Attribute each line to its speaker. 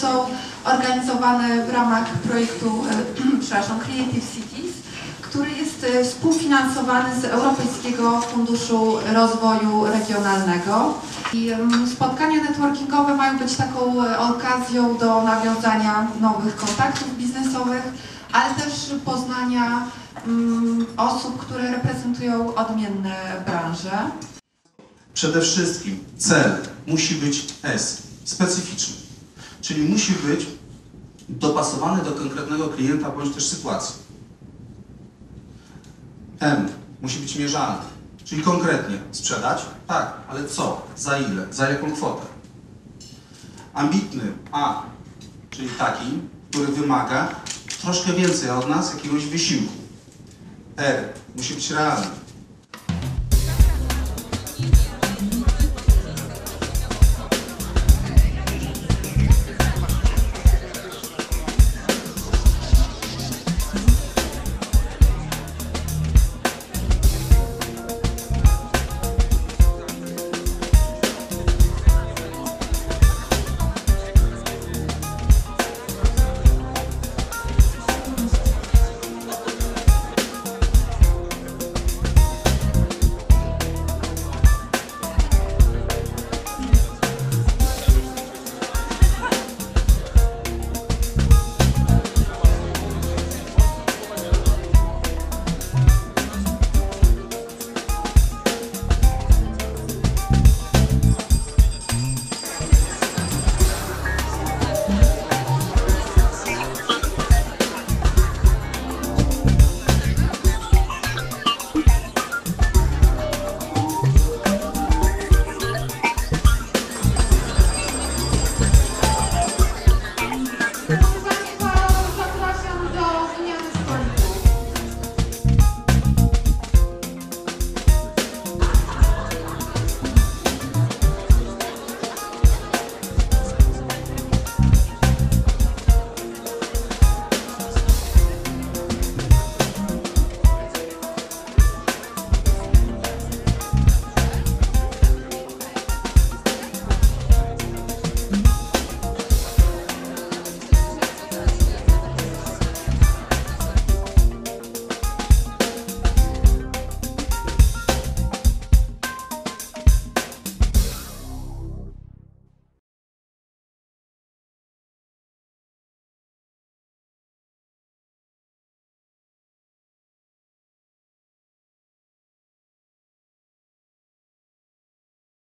Speaker 1: są organizowane w ramach projektu, e, przepraszam, Creative Cities, który jest e, współfinansowany z Europejskiego Funduszu Rozwoju Regionalnego. I spotkania networkingowe mają być taką e, okazją do nawiązania nowych kontaktów biznesowych, ale też poznania mm, osób, które reprezentują odmienne branże.
Speaker 2: Przede wszystkim cel musi być S, specyficzny, czyli musi być dopasowany do konkretnego klienta bądź też sytuacji. M musi być mierzalny, czyli konkretnie sprzedać, tak, ale co, za ile, za jaką kwotę. Ambitny A, czyli taki, który wymaga troszkę więcej od nas, jakiegoś wysiłku. R musi być realny,